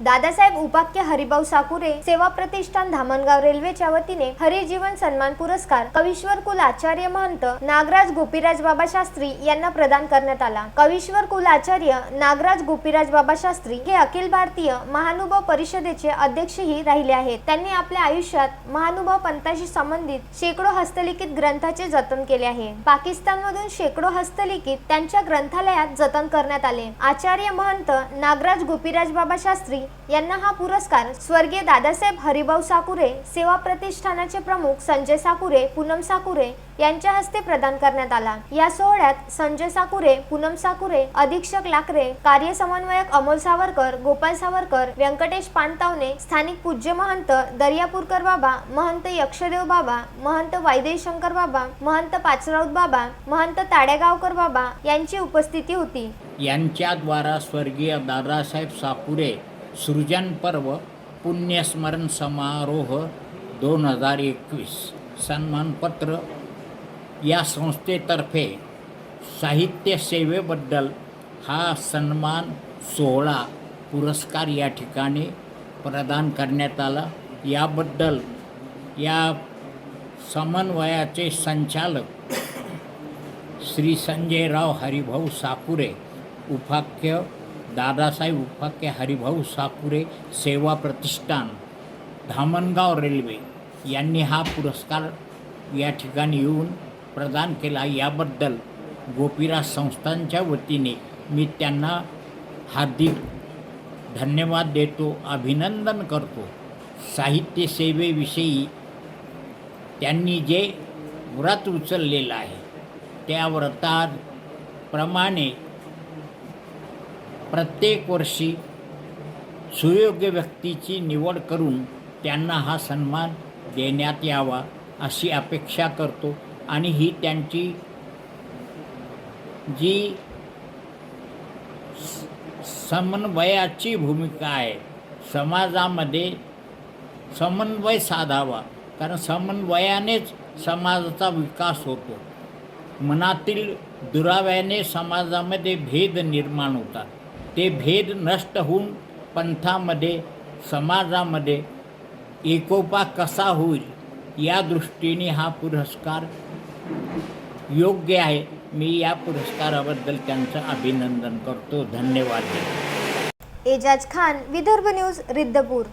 दादासाहेब उपाख्य हरिभाऊ साकुरे सेवा प्रतिष्ठान धामणगाव रेल्वेच्या वतीने हरिजीवन सन्मान पुरस्कार कविश्वर कुल आचार्य महंत नागराज गोपीराज बाबा शास्त्री यांना प्रदान करण्यात आला. कविश्वर कुल आचार्य नागराज गोपीराज बाबा शास्त्री हे अखिल भारतीय महानुभाव परिषदेचे अध्यक्षही राहिले आहेत. त्यांनी आपल्या आयुष्यात महानुभाव पंथाशी संबंधित शेकडो हस्तलिखित ग्रंथाचे जतन केले आहे. पाकिस्तान मधून शेकडो हस्तलिखित त्यांच्या ग्रंथालयात जतन करण्यात आले. आचार्य महंत नागराज गोपीराज बाबा शास्त्री यांना हा पुरस्कार स्वर्गीय दादासाहेब हरिभाऊ साकुरे सेवा प्रतिष्ठानाचे प्रमुख संजय साकुरे पूनम साकुरे यांच्या हस्ते प्रदान करण्यात आला. या सोहळ्यात संजय साकुरे पूनम साकुरे अधीक्षक लाकरे कार्य समन्वयक अमोल सावरकर गोपाल सावरकर व्यंकटेश पानतावणे स्थानिक पूज्य महंत दर्यापूरकर बाबा महंत यक्षदेव बाबा महंत वायदेही शंकर बाबा महंत पाचराऊत बाबा महंत ताड्यागावकर बाबा यांची उपस्थिती होती. यांच्याद्वारा स्वर्गीय दादासाहेब साकुरे सृजन पर्व पुण्यस्मरण समारोह दोन हजार एकवीस. सन्मानपत्र या संस्थेतर्फे साहित्य सेवेबद्दल हा सन्मान सोहळा पुरस्कार या ठिकाणी प्रदान करण्यात आला. याबद्दल या समन्वयाचे संचालक श्री संजयराव हरिभाऊ साकुरे उपाख्य दादासाहेब उपाख्य हरिभाऊ साकुरे सेवा प्रतिष्ठान धामणगाव रेल्वे यांनी हा पुरस्कार या ठिकाणी येऊन प्रदान केला. याबद्दल गोपीराज संस्थांच्या वतीने मी त्यांना हार्दिक धन्यवाद देतो अभिनंदन करतो. साहित्य सेवेविषयी त्यांनी जे व्रत उचललेलं आहे त्या व्रताप्रमाणे प्रत्येक वर्षी सुयोग्य व्यक्तीची निवड करून त्यांना हा सन्मान देण्यात यावा अशी अपेक्षा करतो आणि ही त्यांची जी स- समन्वयाची भूमिका आहे समाजामध्ये समन्वय साधावा. कारण समन्वयानेच समाजाचा विकास होतो. मनातील दुराव्याने समाजामध्ये भेद निर्माण होतात. ते भेद नष्ट होऊन पंथामध्ये समाजामध्ये एकोपा कसा होईल या दृष्टीने हा पुरस्कार योग्य आहे. मी या पुरस्काराबद्दल त्यांचं अभिनंदन करतो. धन्यवाद. एजाज खान विदर्भ न्यूज रिद्धपूर.